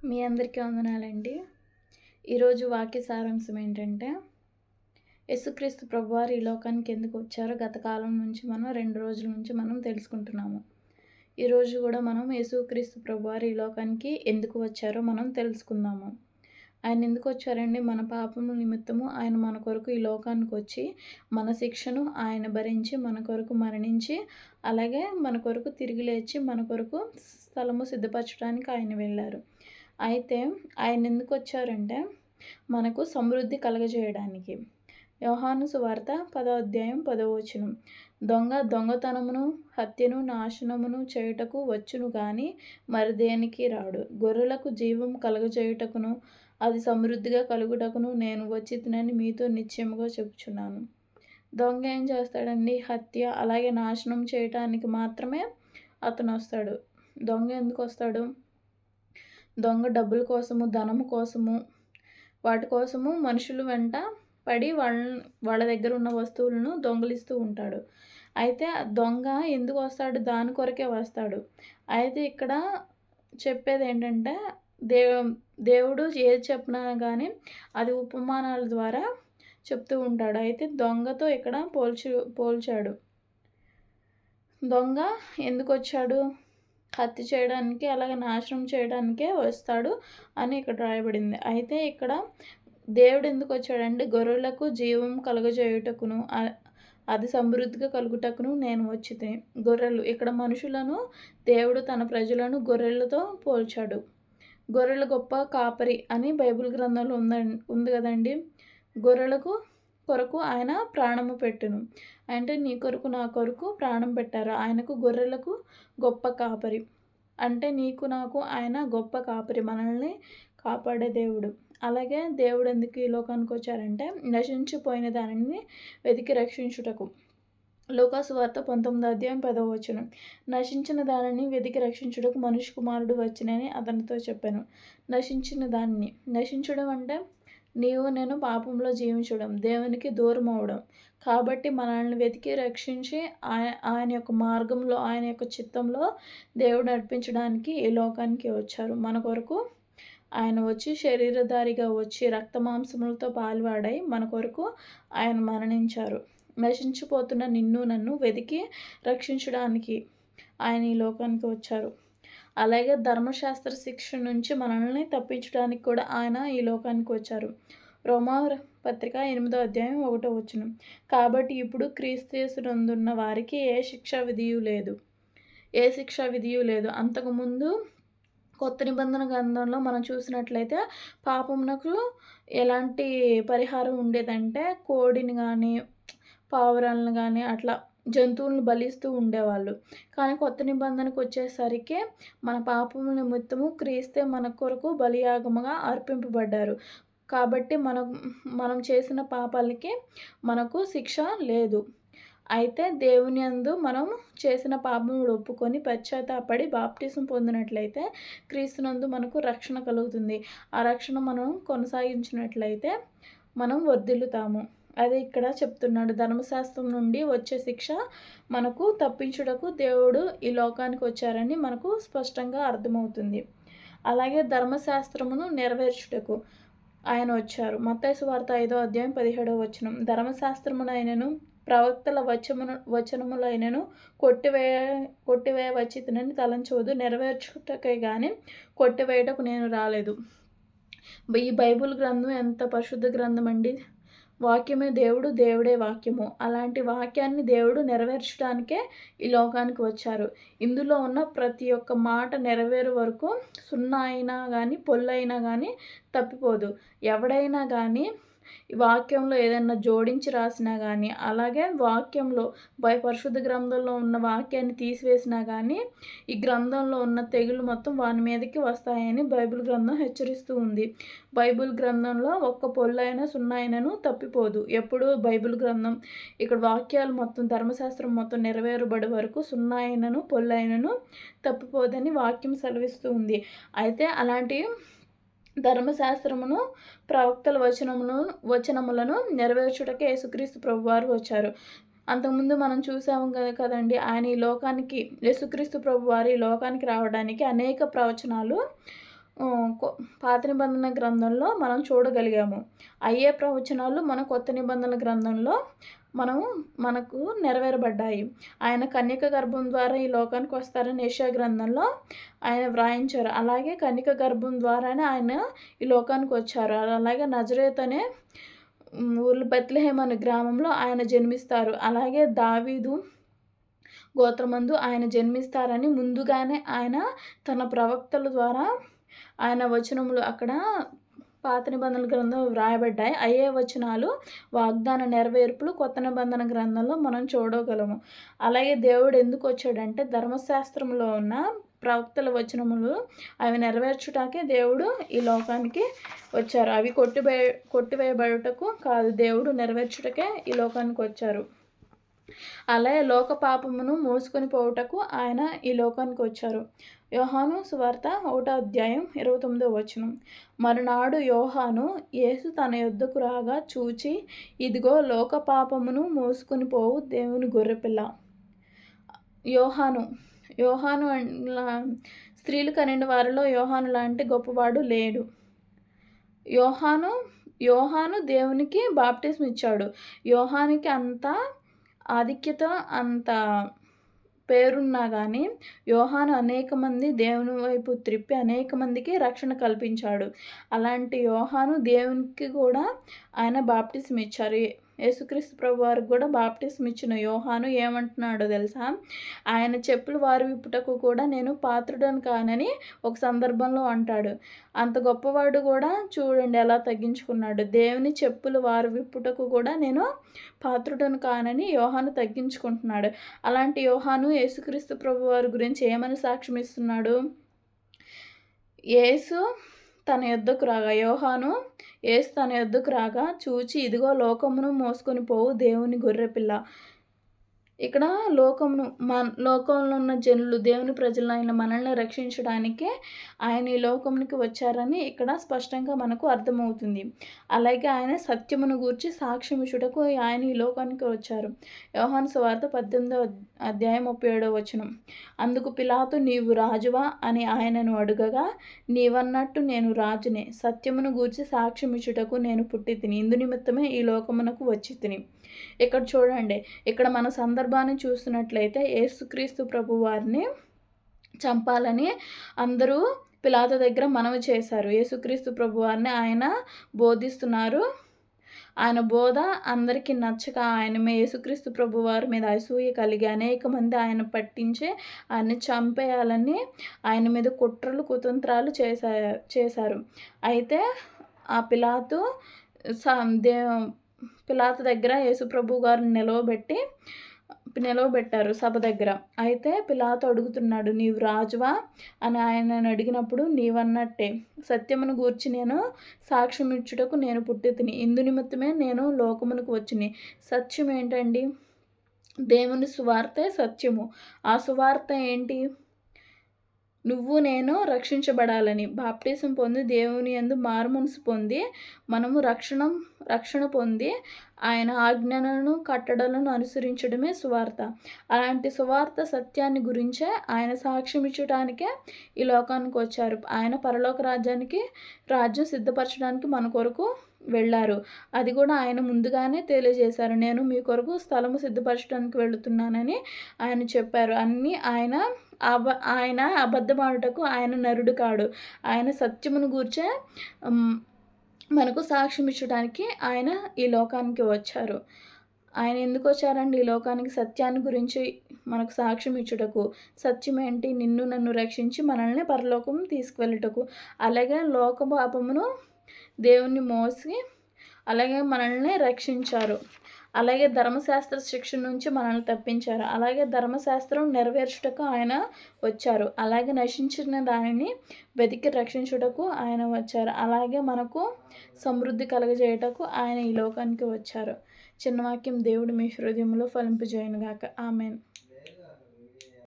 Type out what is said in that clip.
మీ అందరికీ వందనాలండి. ఈరోజు వాక్య సారాంశం ఏంటంటే యేసుక్రీస్తు ప్రభువారు ఈ లోకానికి ఎందుకు వచ్చారో గత కాలం నుంచి మనం రెండు రోజుల నుంచి మనం తెలుసుకుంటున్నాము. ఈరోజు కూడా మనం యేసుక్రీస్తు ప్రభువారు ఈ లోకానికి ఎందుకు వచ్చారో మనం తెలుసుకుందాము. ఆయన ఎందుకు వచ్చారండి? మన పాపము నిమిత్తము ఆయన మన కొరకు ఈ లోకానికి వచ్చి మన శిక్షను ఆయన భరించి మన కొరకు మరణించి అలాగే మన కొరకు తిరిగి లేచి మన కొరకు స్థలము సిద్ధపరచడానికి ఆయన వెళ్ళారు. అయితే ఆయన ఎందుకు వచ్చారంటే మనకు సమృద్ధి కలగజేయడానికి. యోహాను సువార్త పదో అధ్యాయం పదవచనం దొంగ దొంగతనమును హత్యను నాశనమును చేయుటకు వచ్చును కానీ మరి దేనికి రాడు? గొర్రెలకు జీవం కలగజేయుటకును అది సమృద్ధిగా కలుగుటకును నేను వచ్చితినని మీతో నిశ్చయముగా చెప్పుచున్నాను. దొంగ ఏం చేస్తాడండి? హత్య అలాగే నాశనం చేయటానికి మాత్రమే అతను వస్తాడు దొంగ ఎందుకు వస్తాడు దొంగ డబ్బుల కోసము ధనము కోసము వాటి కోసము మనుషులు వెంట పడి వాళ్ళ వాళ్ళ దగ్గర ఉన్న వస్తువులను దొంగలిస్తూ ఉంటాడు. అయితే దొంగ ఎందుకు వస్తాడు? దాని కొరకే వస్తాడు. అయితే ఇక్కడ చెప్పేది ఏంటంటే దేవ దేవుడు ఏది చెప్పినా కానీ అది ఉపమానాల ద్వారా చెప్తూ ఉంటాడు. అయితే దొంగతో ఇక్కడ పోల్చు పోల్చాడు. దొంగ ఎందుకు వచ్చాడు? హత్య చేయడానికి అలాగే నాశనం చేయడానికే వస్తాడు అని ఇక్కడ రాయబడింది. అయితే ఇక్కడ దేవుడు ఎందుకు వచ్చాడంటే గొర్రెలకు జీవం కలుగజేయుటకును అది సమృద్ధిగా కలుగుటకును నేను వచ్చితే గొర్రెలు ఇక్కడ మనుషులను దేవుడు తన ప్రజలను గొర్రెలతో పోల్చాడు. గొర్రెల గొప్ప కాపరి అని బైబిల్ గ్రంథంలో ఉంద ఉంది కదండి. గొర్రెలకు కొరకు ఆయన ప్రాణము పెట్టును. అంటే నీ కొరకు నా కొరకు ప్రాణం పెట్టారు. ఆయనకు గొర్రెలకు గొప్ప కాపరి. అంటే నీకు నాకు ఆయన గొప్ప కాపరి మనల్ని కాపాడే దేవుడు. అలాగే దేవుడు ఎందుకు ఈ లోకానికి వచ్చారంటే నశించిపోయిన దానిని వెతికి రక్షించుటకు. లోకాసు వార్త పంతొమ్మిదో అధ్యాయం పదవ వచ్చును నశించిన దానిని వెతికి రక్షించుటకు మనుషు కుమారుడు వచ్చినని అతనితో చెప్పాను. నశించిన దానిని. నశించడం అంటే నీవు నేను పాపంలో జీవించడం దేవునికి దూరం అవడం కాబట్టి మనల్ని వెతికి రక్షించి ఆయన ఆయన యొక్క మార్గంలో ఆయన యొక్క చిత్తంలో దేవుడు నడిపించడానికి ఈ లోకానికి వచ్చారు. మన కొరకు ఆయన వచ్చి శరీరధారిగా వచ్చి రక్త మాంసములతో పాల్వాడై మన కొరకు ఆయన మరణించారు. నశించిపోతున్న నిన్ను నన్ను వెతికి రక్షించడానికి ఆయన ఈ లోకానికి వచ్చారు. అలాగే ధర్మశాస్త్ర శిక్ష నుంచి మనల్ని తప్పించడానికి కూడా ఆయన ఈ లోకానికి వచ్చారు. రోమా పత్రిక ఎనిమిదో అధ్యాయం ఒకటో వచ్చిన కాబట్టి ఇప్పుడు క్రీస్తునందున్న వారికి ఏ శిక్ష విధియు లేదు. ఏ శిక్ష విధియు లేదు. అంతకుముందు కొత్త నిబంధన గ్రంథంలో మనం చూసినట్లయితే పాపమునకు ఎలాంటి పరిహారం ఉండేదంటే కోడిని కానీ పావురాలను కానీ అట్లా జంతువులను బలిస్తూ ఉండేవాళ్ళు. కానీ కొత్త నిబంధనకు వచ్చేసరికి మన పాపం నిమిత్తము క్రీస్తే మన కొరకు బలియాగముగా అర్పింపబడ్డారు. కాబట్టి మనం మనం చేసిన పాపాలకి మనకు శిక్ష లేదు. అయితే దేవుని అందు మనం చేసిన పాపములు ఒప్పుకొని పశ్చాత్తాపడి బాప్టిజం పొందినట్లయితే క్రీస్తునందు మనకు రక్షణ కలుగుతుంది. ఆ రక్షణ మనం కొనసాగించినట్లయితే మనం వర్ధిల్లుతాము. అది ఇక్కడ చెప్తున్నాడు ధర్మశాస్త్రం నుండి వచ్చే శిక్ష మనకు తప్పించుటకు దేవుడు ఈ లోకానికి వచ్చారని మనకు స్పష్టంగా అర్థమవుతుంది. అలాగే ధర్మశాస్త్రమును నెరవేర్చుటకు ఆయన వచ్చారు. మత్తైసు వార్త ఐదో అధ్యాయం పదిహేడవ వచనం. ధర్మశాస్త్రమునైనను ప్రవక్తల వచమును వచనములైనను కొట్టివేయ కొట్టివేయ వచ్చితనని తలంచవద్దు నెరవేర్చుటకే కానీ కొట్టివేయటకు నేను రాలేదు. ఈ బైబుల్ గ్రంథం ఎంత పరిశుద్ధ గ్రంథం అండి వాక్యమే దేవుడు దేవుడే వాక్యము. అలాంటి వాక్యాన్ని దేవుడు నెరవేర్చడానికే ఈ లోకానికి వచ్చారు. ఇందులో ఉన్న ప్రతి ఒక్క మాట నెరవేరు వరకు సున్నా అయినా కానీ పొల్లైనా కానీ తప్పిపోదు. ఎవడైనా కానీ ఈ వాక్యంలో ఏదైనా జోడించి రాసినా కానీ అలాగే వాక్యంలో బై పరిశుద్ధ గ్రంథంలో ఉన్న వాక్యాన్ని తీసివేసినా కానీ ఈ గ్రంథంలో ఉన్న తెగులు మొత్తం వాని మీదకి వస్తాయని బైబిల్ గ్రంథం హెచ్చరిస్తూ ఉంది. బైబిల్ గ్రంథంలో ఒక్క పొల్లైన సున్నాయినను తప్పిపోదు. ఎప్పుడు బైబిల్ గ్రంథం ఇక్కడ వాక్యాలు మొత్తం ధర్మశాస్త్రం మొత్తం నెరవేరబడే వరకు సున్నాయినను పొల్లైనను తప్పిపోదని వాక్యం సెలవిస్తూ ఉంది. అయితే అలాంటి ధర్మశాస్త్రమును ప్రవక్తల వచనమును వచనములను నెరవేర్చుటకే యేసుక్రీస్తు ప్రభువారు వచ్చారు. అంతకుముందు మనం చూసాము కదా కదండి ఆయన ఈ లోకానికి యేసుక్రీస్తు ప్రభు వారి ఈ లోకానికి రావడానికి అనేక ప్రవచనాలు పాత నిబంధన గ్రంథంలో మనం చూడగలిగాము. అయ్యే ప్రవచనాలు మన కొత్త నిబంధన గ్రంథంలో మనము మనకు నెరవేరబడ్డాయి. ఆయన కన్యక గర్భం ద్వారా ఈ లోకానికి వస్తారని ఏషియా గ్రంథంలో ఆయన వ్రాయించారు. అలాగే కన్యక గర్భం ద్వారానే ఆయన ఈ లోకానికి వచ్చారు. అలాగే నజరేత్ అనే ఊర్లు బెత్లహేమ్ అనే గ్రామంలో ఆయన జన్మిస్తారు. అలాగే దావీదు గోత్రమందు ఆయన జన్మిస్తారని ముందుగానే ఆయన తన ప్రవక్తల ద్వారా ఆయన వచనములు అక్కడ పాత నిబంధన గ్రంథం వ్రాయబడ్డాయి. అయ్యే వచనాలు వాగ్దాన నెరవేర్పులు కొత్త నిబంధన గ్రంథంలో మనం చూడగలము. అలాగే దేవుడు ఎందుకు వచ్చాడంటే ధర్మశాస్త్రంలో ఉన్న ప్రవక్తల వచనములు అవి నెరవేర్చుటాకే దేవుడు ఈ లోకానికి వచ్చారు. అవి కొట్టివే కొట్టివేయబడుటకు కాదు దేవుడు నెరవేర్చుటకే ఈ లోకానికి వచ్చారు. అలాగే లోక పాపమును మోసుకొని పోవుటకు ఆయన ఈ లోకానికి వచ్చారు. యోహాను సువార్త ఒకటో అధ్యాయం ఇరవై తొమ్మిదో వచనం. మరునాడు యోహాను యేసు తన యుద్ధకు రాగా చూచి ఇదిగో లోక పాపమును మోసుకొని పోవు దేవుని గొర్రెపిల్ల. యోహాను యోహాను స్త్రీలు కనిండి వారిలో యోహాను లాంటి గొప్పవాడు లేడు. యోహాను యోహాను దేవునికి బాప్టిజం ఇచ్చాడు. యోహానికి అంతా ఆధిక్యత అంత పేరున్నా కానీ యోహాను అనేక మంది దేవుని వైపు త్రిప్పి అనేక మందికి రక్షణ కల్పించాడు. అలాంటి యోహాను దేవునికి కూడా ఆయన బాప్టిజం ఇచ్చారు యేసుక్రీస్తు ప్రభు వారికి కూడా బాప్టిజం ఇచ్చిన యోహాను ఏమంటున్నాడో తెలుసా? ఆయన చెప్పులు వారు విప్పుటకు కూడా నేను పాత్రుడను కానని ఒక సందర్భంలో అంటాడు. అంత గొప్పవాడు కూడా చూడండి ఎలా తగ్గించుకున్నాడు. దేవుని చెప్పులు వారు విప్పుటకు కూడా నేను పాత్రుడను కానని యోహాను తగ్గించుకుంటున్నాడు. అలాంటి యోహాను యేసుక్రీస్తు ప్రభు వారి గురించి ఏమని సాక్ష్యం ఇస్తున్నాడు యేసు తన యుద్ధకు రాగా యోహాను ఏసు తన యుద్ధకు రాగా చూచి ఇదిగో లోకమును మోసుకొని పోవు దేవుని గొర్రెపిల్ల. ఇక్కడ లోకమును మన లోకంలో ఉన్న జనులు దేవుని ప్రజలను ఆయన మనల్ని రక్షించడానికే ఆయన ఈ లోకమునికి వచ్చారని ఇక్కడ స్పష్టంగా మనకు అర్థమవుతుంది. అలాగే ఆయన సత్యమును గూర్చి సాక్ష్యమిచ్చుటకు ఆయన ఈ లోకానికి వచ్చారు. యోహాన్ సువార్త పద్దెనిమిదో అధ్యాయం ముప్పై ఏడో వచనం. అందుకు పిలాతు నీవు రాజువా? అని ఆయనను అడుగగా నీవన్నట్టు నేను రాజునే. సత్యమును గూర్చి సాక్ష్యమిచ్చుటకు నేను పుట్టి తిని ఇందు నిమిత్తమే ఈ లోకమునకు వచ్చి తిని ఇక్కడ చూడండి ఇక్కడ మన సందర్భాన్ని చూసినట్లయితే యేసుక్రీస్తు ప్రభు వారిని చంపాలని అందరూ పిలాత దగ్గర మనవి చేశారు. యేసుక్రీస్తు ప్రభు వారిని ఆయన బోధిస్తున్నారు. ఆయన బోధ అందరికీ నచ్చక ఆయన యేసుక్రీస్తు ప్రభు వారి మీద అసూయ కలిగి అనేక మంది ఆయన పట్టించి ఆయన్ని చంపేయాలని ఆయన మీద కుట్రలు కుతంత్రాలు చేశా చేశారు. అయితే ఆ పిలాతు దే పిలాతు దగ్గర యేసుప్రభు గారిని నిలవబెట్టి నిలవబెట్టారు సభ దగ్గర. అయితే పిలాతు అడుగుతున్నాడు నీవు రాజువా? అని ఆయన అడిగినప్పుడు నీవన్నట్టే. సత్యమును గూర్చి నేను సాక్ష్యం ఇచ్చుటకు నేను పుట్టితిని ఇందు నిమిత్తమే నేను లోకమునకు వచ్చిని. సత్యం ఏంటండి దేవుని సువార్తే సత్యము. ఆ సువార్త ఏంటి? నువ్వు నేను రక్షించబడాలని. బాప్టిజం పొంది దేవుని ఎందు మారుమనసు పొంది మనము రక్షణ రక్షణ పొంది ఆయన ఆజ్ఞలను కట్టడలను అనుసరించడమే సువార్త. అలాంటి సువార్త సత్యాన్ని గురించే ఆయన సాక్ష్యం ఇచ్చడానికే ఈ లోకానికి వచ్చారు. ఆయన పరలోక రాజ్యానికి రాజ్యం సిద్ధపరచడానికి మన కొరకు వెళ్ళారు. అది కూడా ఆయన ముందుగానే తెలియజేశారు. నేను మీ కొరకు స్థలము సిద్ధపరచడానికి వెళుతున్నానని ఆయన చెప్పారు. అన్నీ ఆయన అబ ఆయన అబద్ధమాడుటకు ఆయన నరుడు కాడు. ఆయన సత్యమును గూర్చే మనకు సాక్ష్యం ఇచ్చడానికి ఆయన ఈ లోకానికి వచ్చారు. ఆయన ఎందుకు వచ్చారండి? ఈ లోకానికి సత్యాన్ని గురించి మనకు సాక్ష్యం ఇచ్చుటకు సత్యం ఏంటి నిన్ను నన్ను రక్షించి మనల్ని పరలోకం తీసుకువెళ్ళటకు. అలాగే లోక పాపమును దేవుణ్ణి మోసి అలాగే మనల్ని రక్షించారు. అలాగే ధర్మశాస్త్ర శిక్షణ నుంచి మనల్ని తప్పించారు. అలాగే ధర్మశాస్త్రం నెరవేర్చుటకు ఆయన వచ్చారు. అలాగే నశించిన దానిని వెతికి రక్షించుటకు ఆయన వచ్చారు. అలాగే మనకు సమృద్ధి కలగజేయటకు ఆయన ఈ లోకానికి వచ్చారు. చిన్నవాక్యం దేవుడు మీ హృదయంలో ఫలింపజేయనుగాక. ఆమెన్.